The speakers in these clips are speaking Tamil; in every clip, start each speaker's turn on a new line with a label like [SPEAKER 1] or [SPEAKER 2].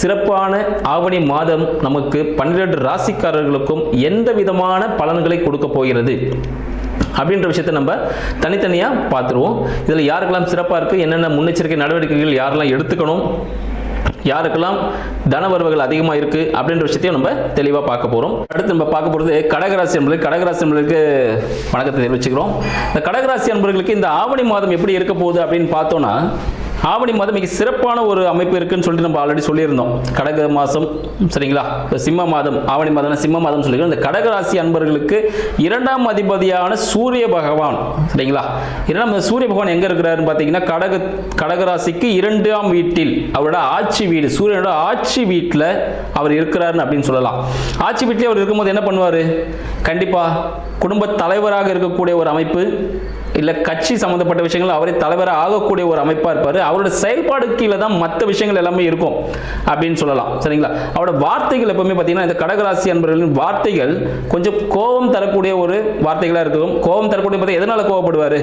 [SPEAKER 1] சிறப்பான ஆவணி மாதம் நமக்கு பன்னிரண்டு ராசிக்காரர்களுக்கும் எந்த விதமான பலன்களை கொடுக்க போகிறது? அப்படின்ற விஷயத்தை நம்ம தனித்தனியாக பார்த்துருவோம். இதில் யாருக்கெல்லாம் சிறப்பாக இருக்குது என்னென்ன முன்னெச்சரிக்கை நடவடிக்கைகள் யாரெல்லாம் எடுத்துக்கணும்? யாருக்கெல்லாம் தன வரவுகள் அதிகமாக இருக்குது அப்படின்ற விஷயத்தையும் நம்ம தெளிவாக பார்க்க போகிறோம் அடுத்து நம்ம பார்க்க போகிறது கடகராசி என்பது கடகராசி என்பதுக்கு வணக்கத்தை தெரிவிச்சுக்கிறோம். இந்த கடகராசி என்பவர்களுக்கு இந்த ஆவணி மாதம் எப்படி இருக்க போகுது அப்படின்னு பார்த்தோன்னா ஆவணி மாதம் மிக சிறப்பான ஒரு அமைப்பு இருக்குன்னு சொல்லிட்டு நம்ம ஆல்ரெடி சொல்லியிருந்தோம். கடக மாதம் சரிங்களா? இப்போ சிம்ம மாதம் ஆவணி மாதம் சிம்ம மாதம் சொல்லிக்கிறோம் இந்த கடகராசி அன்பர்களுக்கு இரண்டாம் அதிபதியான சூரிய பகவான் சரிங்களா? இரண்டாம் சூரிய பகவான் எங்க இருக்கிறாருன்னு பார்த்தீங்கன்னா கடக கடகராசிக்கு இரண்டாம் வீட்டில் அவரோட ஆட்சி வீடு சூரியனோட ஆட்சி வீட்டில் அவர் இருக்கிறாருன்னு அப்படின்னு சொல்லலாம். ஆட்சி வீட்டிலே அவர் இருக்கும்போது என்ன பண்ணுவார்? கண்டிப்பாக குடும்ப தலைவராக இருக்கக்கூடிய ஒரு அமைப்பு இல்லை கட்சி சம்மந்தப்பட்ட விஷயங்கள் அவரே தலைவராக ஆகக்கூடிய ஒரு அமைப்பாக இருப்பார். அவரோட செயல்பாடு கீழே தான் மற்ற விஷயங்கள் எல்லாமே இருக்கும் அப்படின்னு சொல்லலாம். சரிங்களா? அவரோட வார்த்தைகள் எப்பவுமே பார்த்தீங்கன்னா இந்த கடகராசி அன்பர்களின் வார்த்தைகள் கொஞ்சம் கோபம் தரக்கூடிய ஒரு வார்த்தைகளாக இருக்கும் கோபம் தரக்கூடிய பார்த்தா எதனால் கோவப்படுவார்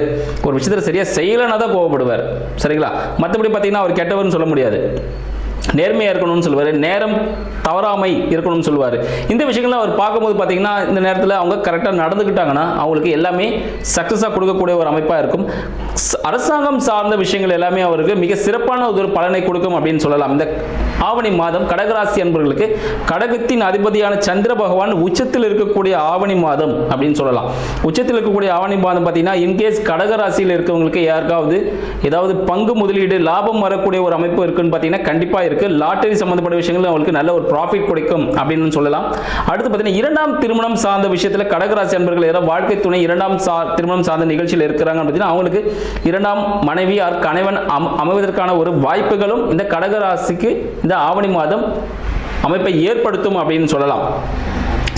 [SPEAKER 1] ஒரு விஷயத்தில் சரியாக செய்யலைன்னா தான் கோவப்படுவார் சரிங்களா? மற்றபடி பார்த்தீங்கன்னா அவர் கெட்டவர்னு சொல்ல முடியாது. நேர்மையாக இருக்கணும்னு சொல்லுவார் நேரம் தவறாமை இருக்கணும்னு சொல்லுவார். இந்த விஷயங்கள்லாம் அவர் பார்க்கும்போது பார்த்தீங்கன்னா இந்த நேரத்தில் அவங்க கரெக்டாக நடந்துக்கிட்டாங்கன்னா அவங்களுக்கு எல்லாமே சக்ஸஸாக கொடுக்கக்கூடிய ஒரு அமைப்பாக இருக்கும். அரசாங்கம் சார்ந்த விஷயங்கள் எல்லாமே அவருக்கு மிக சிறப்பான ஒரு பலனை கொடுக்கும் அப்படின்னு சொல்லலாம். இந்த ஆவணி மாதம் கடகராசி அன்பர்களுக்கு கடகத்தின் அதிபதியான சந்திர பகவான் உச்சத்தில் இருக்கக்கூடிய ஆவணி மாதம் அப்படின்னு சொல்லலாம். உச்சத்தில் இருக்கக்கூடிய ஆவணி மாதம் பார்த்தீங்கன்னா இன்கேஸ் கடகராசியில் இருக்கவங்களுக்கு யாருக்காவது ஏதாவது பங்கு முதலீடு லாபம் வரக்கூடிய ஒரு அமைப்பு இருக்குன்னு பார்த்தீங்கன்னா கண்டிப்பாக இருக்கு. லாட்டரி சம்பந்தப்பட்ட விஷயங்கள் அவங்களுக்கு நல்ல ஒரு ப்ராஃபிட் கிடைக்கும் அப்படின்னு சொல்லலாம். அடுத்து பார்த்தீங்கன்னா இரண்டாம் திருமணம் சார்ந்த விஷயத்தில் கடகராசி அன்பர்கள் யாராவது வாழ்க்கை துணை இரண்டாம் சா திருமணம் சார்ந்த நிகழ்ச்சியில் இருக்கிறாங்க பார்த்தீங்கன்னா அவங்களுக்கு இரண்டாம் மனைவி ஆர் கணவன் அம- அமைவதற்கான ஒரு வாய்ப்புகளும் இந்த கடகராசிக்கு இந்த ஆவணி மாதம் அமைப்பை ஏற்படுத்தும் அப்படின்னு சொல்லலாம்.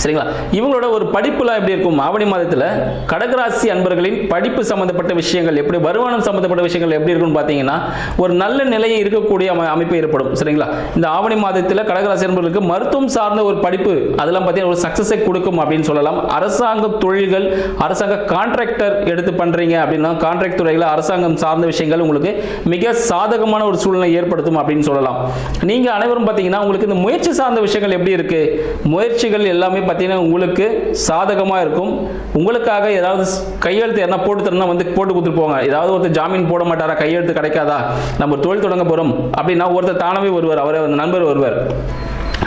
[SPEAKER 1] சரிங்களா? இவங்களோட ஒரு படிப்புலாம் எப்படி இருக்கும்? ஆவணி மாதத்தில் கடகராசி அன்பர்களின் படிப்பு சம்பந்தப்பட்ட விஷயங்கள் எப்படி வருமானம் சம்பந்தப்பட்ட விஷயங்கள் எப்படி இருக்கும்னு பார்த்தீங்கன்னா ஒரு நல்ல நிலையை இருக்கக்கூடிய அமை- அமைப்பு ஏற்படும். சரிங்களா? இந்த ஆவணி மாதத்தில் கடகராசி அன்பர்களுக்கு மருத்துவம் சார்ந்த ஒரு படிப்பு அதெல்லாம் பார்த்தீங்கன்னா ஒரு சக்ஸஸை கொடுக்கும் அப்படின்னு சொல்லலாம். அரசாங்க தொழில்கள் அரசாங்க கான்ட்ராக்டர் எடுத்து பண்ணுறீங்க அப்படின்னா கான்ட்ராக்ட் துறையில் அரசாங்கம் சார்ந்த விஷயங்கள் உங்களுக்கு மிக சாதகமான ஒரு சூழ்நிலை ஏற்படுத்தும் அப்படின்னு சொல்லலாம். நீங்கள் அனைவரும் பார்த்தீங்கன்னா உங்களுக்கு இந்த முயற்சி சார்ந்த விஷயங்கள் எப்படி இருக்குது முயற்சிகள் எல்லாமே பார்த்தீங்கன்னா உங்களுக்கு சாதகமாக இருக்கும். உங்களுக்காக ஏதாவது கையெழுத்து என்ன போட்டு தரணும் வந்து போட்டு கொடுத்துட்டு போங்க. ஏதாவது ஒருத்தர் ஜாமீன் போட மாட்டாரா? கையெழுத்து கிடைக்காதா? நம்ம தொழில் தொடங்க போகிறோம் அப்படின்னா ஒருத்தர் தானவே வருவார். அவரே வந்து நண்பர் வருவார்.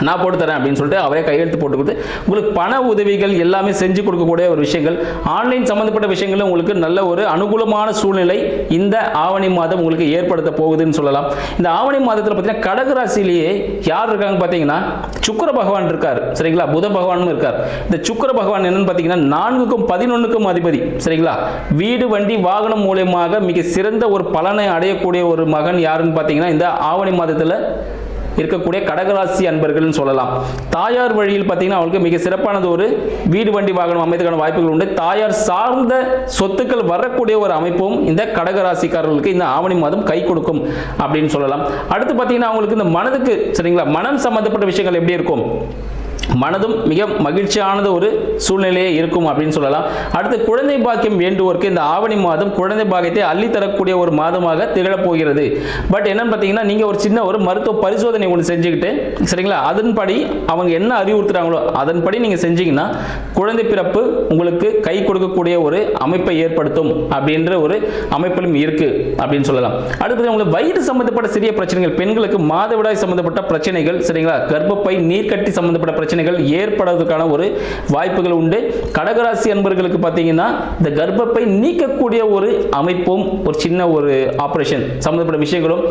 [SPEAKER 1] நான் போட்டு தரேன் அப்படின்னு சொல்லிட்டு அவரே கையெழுத்து போட்டு கொடுத்து உங்களுக்கு பண உதவிகள் எல்லாமே செஞ்சு கொடுக்கக்கூடிய ஒரு விஷயங்கள். ஆன்லைன் சம்மந்தப்பட்ட விஷயங்கள் உங்களுக்கு நல்ல ஒரு அனுகூலமான சூழ்நிலை இந்த ஆவணி மாதம் உங்களுக்கு ஏற்படுத்த போகுதுன்னு சொல்லலாம். இந்த ஆவணி மாதத்தில் பார்த்தீங்கன்னா கடகராசிலேயே யார் இருக்காங்க பார்த்தீங்கன்னா சுக்கிர பகவான் இருக்கார். சரிங்களா? புத பகவானும் இருக்கார். இந்த சுக்கர பகவான் என்னன்னு பார்த்தீங்கன்னா நான்குக்கும் பதினொன்றுக்கும் அதிபதி. சரிங்களா? வீடு வண்டி வாகனம் மூலியமாக மிக சிறந்த ஒரு பலனை அடையக்கூடிய ஒரு மகன் யாருன்னு பார்த்தீங்கன்னா இந்த ஆவணி மாதத்தில் இருக்கக்கூடிய கடகராசி அன்பர்கள்னு சொல்லலாம். தாயார் வழியில் பார்த்தீங்கன்னா அவங்களுக்கு மிக சிறப்பானது ஒரு வீடு வண்டி வாகனம் அமைத்துக்கான வாய்ப்புகள் உண்டு. தாயார் சார்ந்த சொத்துக்கள் வரக்கூடிய ஒரு அமைப்பும் இந்த கடகராசிக்காரர்களுக்கு இந்த ஆவணி மாதம் கை கொடுக்கும் அப்படின்னு சொல்லலாம். அடுத்து பார்த்தீங்கன்னா அவங்களுக்கு இந்த மனதுக்கு சரிங்களா மனம் சம்பந்தப்பட்ட விஷயங்கள் எப்படி இருக்கும்? மனதும் மிக மகிழ்ச்சியானது ஒரு சூழ்நிலையே இருக்கும் அப்படின்னு சொல்லலாம். அடுத்து குழந்தை பாக்கியம் வேண்டுவோருக்கு இந்த ஆவணி மாதம் குழந்தை பாக்கியத்தை அள்ளி தரக்கூடிய ஒரு மாதமாக திகழப்போகிறது பட் என்னன்னு பார்த்தீங்கன்னா நீங்கள் ஒரு சின்ன ஒரு மருத்துவ பரிசோதனை ஒன்று செஞ்சுக்கிட்டு சரிங்களா? அதன்படி அவங்க என்ன அறிவுறுத்துறாங்களோ அதன்படி நீங்கள் செஞ்சீங்கன்னா குழந்தை பிறப்பு உங்களுக்கு கை கொடுக்கக்கூடிய ஒரு அமைப்பை ஏற்படுத்தும் அப்படின்ற ஒரு அமைப்பிலும் இருக்கு அப்படின்னு சொல்லலாம். அடுத்தது உங்களுக்கு வயிறு சம்பந்தப்பட்ட சிறிய பிரச்சனைகள் பெண்களுக்கு மாதவிடாய் சம்பந்தப்பட்ட பிரச்சனைகள் சரிங்களா? கர்ப்பப்பை நீர்க்கட்டி சம்பந்தப்பட்ட பிரச்சனைகள் ஏற்படுவதற்கான ஒரு வாய்ப்புகள் உண்டு. கடகராசி அன்பர்களுக்கு பார்த்தீங்கன்னா இந்த கர்ப்பப்பை நீக்கக்கூடிய ஒரு அமைப்பும் ஒரு சின்ன ஒரு ஆப்ரேஷன் சம்மந்தப்பட்ட விஷயங்களும்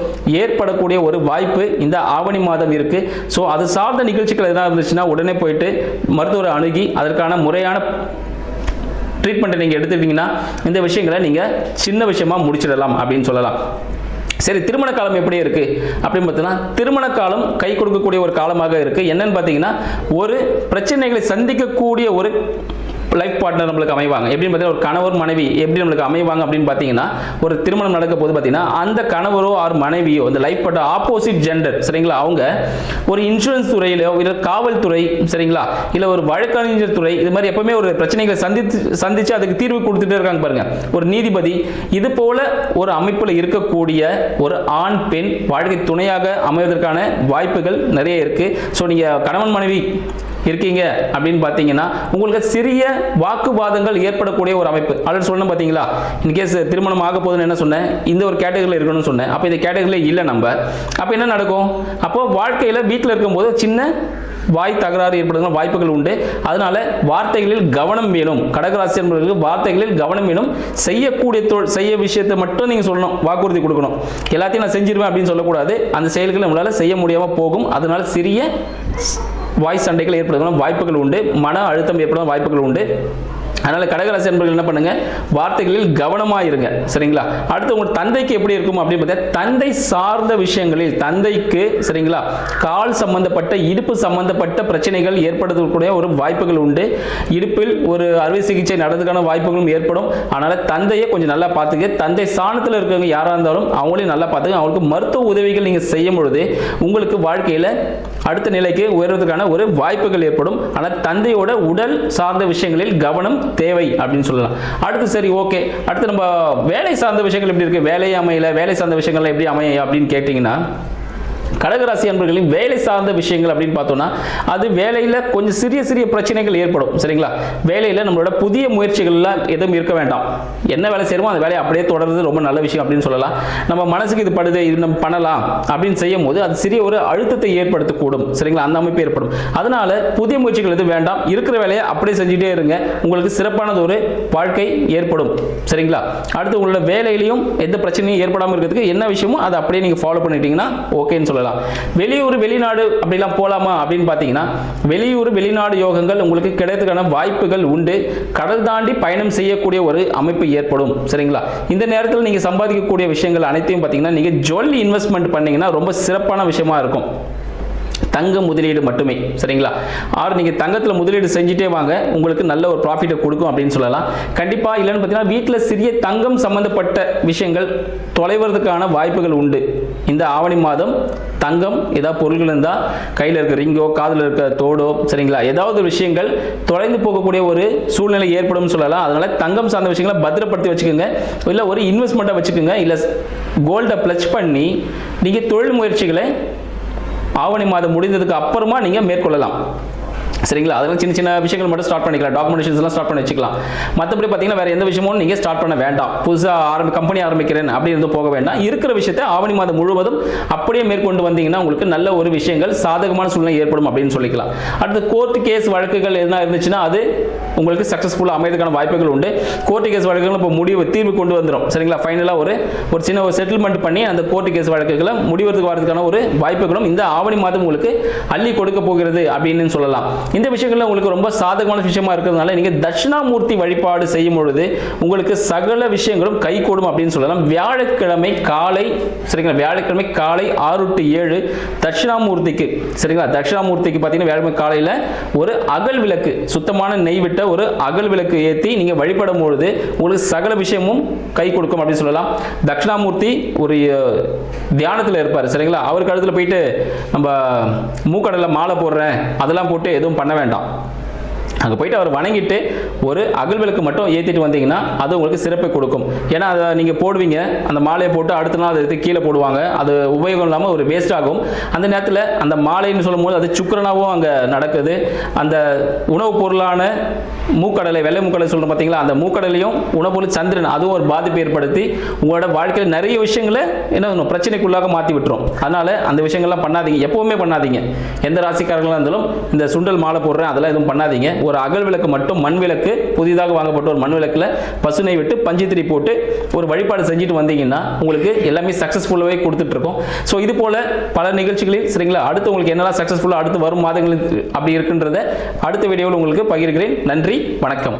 [SPEAKER 1] ஏற்படக்கூடிய ஒரு வாய்ப்பு இந்த ஆவணி மாதம் இருக்கு. ஸோ அது சார்ந்த நிகழ்ச்சிகள் எதாவது இருந்துச்சுன்னா உடனே போயிட்டு மருத்துவரை அணுகி அதற்கான முறையான ட்ரீட்மெண்ட்டை நீங்கள் எடுத்துக்கிட்டிங்கன்னா இந்த விஷயங்களை நீங்கள் சின்ன விஷயமா முடிச்சிடலாம் அப்படின்னு சொல்லலாம். சரி திருமண காலம் எப்படி இருக்கு? அப்படின்னு பார்த்தீங்கன்னா திருமண காலம் கை கொடுக்கக்கூடிய ஒரு காலமாக இருக்கு. என்னன்னு பார்த்தீங்கன்னா ஒரு பிரச்சனைகளை சந்திக்கக்கூடிய ஒரு லைஃப் பார்ட்னர் நம்மளுக்கு அமைவாங்க. எப்படின்னு பார்த்தீங்கன்னா ஒரு கணவர் மனைவி எப்படி நம்மளுக்கு அமைவாங்க அப்படின்னு பார்த்தீங்கன்னா ஒரு திருமணம் நடக்க போது பார்த்தீங்கன்னா அந்த கணவரோ ஆர் மனைவியோ அந்த லைஃப் பார்ட்னர் ஆப்போசிட் ஜெண்டர் சரிங்களா? அவங்க ஒரு இன்சூரன்ஸ் துறையிலோ இல்லை காவல்துறை சரிங்களா? இல்லை ஒரு வழக்கறிஞர் துறை இது மாதிரி எப்பவுமே ஒரு பிரச்சனைகளை சந்தித்து சந்திச்சு அதுக்கு தீர்வு கொடுத்துட்டே இருக்காங்க பாருங்க. ஒரு நீதிபதி இது போல ஒரு அமைப்பில் இருக்கக்கூடிய ஒரு ஆண் பெண் வாழ்க்கை துணையாக அமைவதற்கான வாய்ப்புகள் நிறைய இருக்கு. ஸோ நீங்கள் கணவன் மனைவி இருக்கீங்க அப்படின்னு பார்த்தீங்கன்னா உங்களுக்கு சிறிய வாக்குவாதங்கள் ஏற்படக்கூடிய ஒரு அமைப்பு. ஆல்ரெடி சொன்னோம் பார்த்தீங்களா? இன்கேஸ் திருமணம் ஆக போதுன்னு என்ன சொன்னேன்? இந்த ஒரு கேட்டகரியில் இருக்கணும்னு சொன்னேன். அப்போ இந்த கேட்டகரியில் இல்லை நம்ம. அப்போ என்ன நடக்கும்? அப்போ வாழ்க்கையில் வீட்டில் இருக்கும்போது சின்ன வாய் தகராறு ஏற்படுகிற வாய்ப்புகள் உண்டு. அதனால வார்த்தைகளில் கவனம் வேணும். கடகராசி என்பவர்களுக்கு வார்த்தைகளில் கவனம் வேணும். செய்யக்கூடிய தொழில் செய்ய விஷயத்தை மட்டும் நீங்கள் சொல்லணும். வாக்குறுதி கொடுக்கணும். எல்லாத்தையும் நான் செஞ்சிருவேன் அப்படின்னு சொல்லக்கூடாது. அந்த செயல்களை நம்மளால் செய்ய முடியாமல் போகும். அதனால சிறிய வாய் சண்டைகள் ஏற்படுவதற்கான வாய்ப்புகள் உண்டு. மன அழுத்தம் ஏற்பட வாய்ப்புகள் உண்டு. அதனால் கடகராசி என்பர்கள் என்ன பண்ணுங்க? வார்த்தைகளில் கவனமாக இருங்க சரிங்களா? அடுத்து உங்கள் தந்தைக்கு எப்படி இருக்கும் அப்படின்னு பார்த்தா தந்தை சார்ந்த விஷயங்களில் தந்தைக்கு சரிங்களா? கால் சம்பந்தப்பட்ட இடுப்பு சம்பந்தப்பட்ட பிரச்சனைகள் ஏற்படுத்தக்கூடிய ஒரு வாய்ப்புகள் உண்டு. இடுப்பில் ஒரு அறுவை சிகிச்சை நடந்ததுக்கான வாய்ப்புகளும் ஏற்படும். அதனால் தந்தையை கொஞ்சம் நல்லா பார்த்துக்க தந்தை சாணத்தில் இருக்கிறவங்க யாராக இருந்தாலும் அவங்களையும் நல்லா பார்த்துக்க அவங்களுக்கு மருத்துவ உதவிகள் நீங்கள் செய்யும் பொழுது உங்களுக்கு வாழ்க்கையில் அடுத்த நிலைக்கு உயர்வதற்கான ஒரு வாய்ப்புகள் ஏற்படும். ஆனால் தந்தையோட உடல் சார்ந்த விஷயங்களில் கவனம் தேவை அப்படின்னு சொல்லலாம். அடுத்து சரி ஓகே அடுத்து நம்ம வேலை சார்ந்த விஷயங்கள் எப்படி இருக்கு? வேலை அமையல வேலை சார்ந்த விஷயங்கள்லாம் எப்படி அமைய அப்படின்னு கேட்டிங்கன்னா கடகராசி அன்பர்களின் வேலை சார்ந்த விஷயங்கள் அப்படின்னு பார்த்தோம்னா அது வேலையில் கொஞ்சம் சிறிய சிறிய பிரச்சனைகள் ஏற்படும் சரிங்களா? வேலையில் நம்மளோட புதிய முயற்சிகள்லாம் எதுவும் இருக்க வேண்டாம். என்ன வேலை செய்யறோமோ அந்த வேலையை அப்படியே தொடர்றது ரொம்ப நல்ல விஷயம் அப்படின்னு சொல்லலாம். நம்ம மனசுக்கு இது படுது இது நம்ம பண்ணலாம் அப்படின்னு செய்யும் போது அது சிறிய ஒரு அழுத்தத்தை ஏற்படுத்தக்கூடும் சரிங்களா? அந்த அமைப்பு ஏற்படும். அதனால புதிய முயற்சிகள் எதுவும் வேண்டாம். இருக்கிற வேலையை அப்படியே செஞ்சுட்டே இருங்க. உங்களுக்கு சிறப்பானது ஒரு வாழ்க்கை ஏற்படும் சரிங்களா? அடுத்து உங்களோட வேலையிலையும் எந்த பிரச்சனையும் ஏற்படாமல் இருக்கிறதுக்கு என்ன விஷயமோ அதை அப்படியே நீங்கள் ஃபாலோ பண்ணிட்டீங்கன்னா ஓகேன்னு சொல்லலாம். வெளியூர் வெளிநாடு அப்படிலாம் போகலாமா அப்படின்னு பார்த்தீங்கன்னா வெளியூர் வெளிநாடு யோகங்கள் உங்களுக்கு கிடைக்கிறதுக்கான வாய்ப்புகள் உண்டு. கடல் தாண்டி பயணம் செய்யக்கூடிய ஒரு அமைப்பு ஏற்படும். சரிங்களா? இந்த நேரத்தில் நீங்கள் சம்பாதிக்கக்கூடிய விஷயங்கள் அனைத்தையும் பார்த்தீங்கன்னா நீங்கள் ஜுவல்லி இன்வெஸ்ட்மெண்ட் பண்ணீங்கன்னா ரொம்ப சிறப்பான விஷயமா இருக்கும். தங்க முதலீடு மட்டுமே சரிங்களா? ஆறு நீங்கள் தங்கத்தில் முதலீடு செஞ்சுட்டே வாங்க உங்களுக்கு நல்ல ஒரு ப்ராஃபிட்டை கொடுக்கும் அப்படின்னு சொல்லலாம். கண்டிப்பாக இல்லைன்னு பார்த்தீங்கன்னா வீட்டில் சிறிய தங்கம் சம்மந்தப்பட்ட விஷயங்கள் தொலைவதற்கான வாய்ப்புகள் உண்டு. இந்த ஆவணி மாதம் தங்கம் ஏதாவது பொருள்கள் இருந்தால் கையில் இருக்க ரிங்கோ காதில் இருக்க தோடோ சரிங்களா? ஏதாவது விஷயங்கள் தொலைந்து போகக்கூடிய ஒரு சூழ்நிலை ஏற்படும் சொல்லலாம். அதனால் தங்கம் சார்ந்த விஷயங்களை பத்திரப்படுத்தி வச்சுக்கோங்க. இல்லை ஒரு இன்வெஸ்ட்மெண்ட்டாக வச்சுக்கோங்க. இல்லை கோல்டை ப்ளச் பண்ணி நீங்கள் தொழில் முயற்சிகளை ஆவணி மாதம் முடிந்ததுக்கு அப்புறமா நீங்கள் மேற்கொள்ளலாம். சரிங்களா? அதெல்லாம் சின்ன சின்ன விஷயங்கள் மட்டும் ஸ்டார்ட் பண்ணிக்கலாம். டாக்குமெண்டேஷன்ஸ்லாம் ஸ்டார்ட் பண்ணி வச்சுக்கலாம். மற்றபடி பார்த்தீங்கன்னா வேற எந்த விஷயமும் நீங்கள் ஸ்டார்ட் பண்ண வேண்டாம். புதுசாக ஆரம்பி கம்பெனி ஆரம்பிக்கிறேன் அப்படின்னு போக வேண்டாம். இருக்கிற விஷயத்தை ஆவணி மாதம் முழுவதும் அப்படியே மேற்கொண்டு வந்தீங்கன்னா உங்களுக்கு நல்ல ஒரு விஷயங்கள் சாதகமான சூழ்நிலை ஏற்படும் அப்படின்னு சொல்லிக்கலாம். அடுத்து கோர்ட் கேஸ் வழக்குகள் எதுனா இருந்துச்சுன்னா அது உங்களுக்கு சக்ஸஸ்ஃபுல்லாக அமையதுக்கான வாய்ப்புகள் உண்டு. கோர்ட் கேஸ் வழக்குகள் இப்போ முடிவு தீர்வு கொண்டு வந்துடும் சரிங்களா? ஃபைனலாக ஒரு ஒரு சின்ன ஒரு செட்டில்மெண்ட் பண்ணி அந்த கோர்ட் கேஸ் வழக்குகளை முடிவதற்கு வரதுக்கான ஒரு வாய்ப்புகளும் இந்த ஆவணி மாதம் உங்களுக்கு அள்ளி கொடுக்க போகிறது அப்படின்னு சொல்லலாம். இந்த விஷயங்கள்ல உங்களுக்கு ரொம்ப சாதகமான விஷயமா இருக்கிறதுனால நீங்கள் தட்சிணாமூர்த்தி வழிபாடு செய்யும் பொழுது உங்களுக்கு சகல விஷயங்களும் கைகூடும் அப்படின்னு சொல்லலாம். வியாழக்கிழமை காலை சரிங்களா? வியாழக்கிழமை காலை ஆறு டு ஏழு தட்சிணாமூர்த்திக்கு சரிங்களா? தட்சிணாமூர்த்திக்கு பார்த்தீங்கன்னா வியாழக்கிழமை காலையில் ஒரு அகல் விளக்கு சுத்தமான நெய் விட்ட ஒரு அகல் விளக்கு ஏற்றி நீங்கள் வழிபடும் பொழுது உங்களுக்கு சகல விஷயமும் கை கொடுக்கும் அப்படின்னு சொல்லலாம். தட்சிணாமூர்த்தி ஒரு தியானத்தில் இருப்பார் சரிங்களா? அவர் கழுத்தில் போயிட்டு நம்ம மூக்கடலில் மாலை போடுறேன் அதெல்லாம் போட்டு எதுவும் பண்ண வேண்டாம். அங்கே போயிட்டு அவர் வணங்கிட்டு ஒரு அகல் விளக்கு மட்டும் ஏற்றிட்டு வந்தீங்கன்னா அது உங்களுக்கு சிறப்பை கொடுக்கும். ஏன்னா அதை நீங்கள் போடுவீங்க அந்த மாலையை போட்டு அடுத்த நாள் அதை எடுத்து கீழே போடுவாங்க. அது உபயோகம் இல்லாமல் ஒரு வேஸ்ட் ஆகும். அந்த நேரத்தில் அந்த மாலைன்னு சொல்லும்போது அது சுக்கரனாகவும் அங்கே நடக்குது. அந்த உணவுப் பொருளான மூக்கடலை வெள்ளை மூக்கடலை சொல்கிறோம் பார்த்தீங்களா அந்த மூக்கடலையும் உணவுப்பொருள் சந்திரன் அதுவும் ஒரு பாதிப்பு ஏற்படுத்தி உங்களோட வாழ்க்கையில் நிறைய விஷயங்களை என்ன பிரச்சனைக்குள்ளாக மாற்றி விட்டுரும். அதனால் அந்த விஷயங்கள்லாம் பண்ணாதீங்க. எப்பவுமே பண்ணாதீங்க. எந்த ராசிக்காரர்களாக இருந்தாலும் இந்த சுண்டல் மாலை போடுறேன் அதெல்லாம் எதுவும் பண்ணாதீங்க. ஒரு அகல் விளக்கு மட்டும் மண் விளக்கு புதிதாக வாங்கப்பட்ட ஒரு மண் விளக்கில் பசுனை விட்டு பஞ்சித்திரி போட்டு ஒரு வழிபாடு செஞ்சுட்டு வந்தீங்கன்னா உங்களுக்கு எல்லாமே சக்ஸஸ்ஃபுல்லாகவே கொடுத்துட்டு இருக்கோம் ஸோ இது போல பல நிகழ்ச்சிகளில் சரிங்களா? அடுத்து உங்களுக்கு என்னெல்லாம் சக்ஸஸ்ஃபுல்லாக அடுத்து வரும் மாதங்களில் அப்படி இருக்குன்றத அடுத்த வீடியோவில் உங்களுக்கு பகிர்கிறேன். நன்றி வணக்கம்.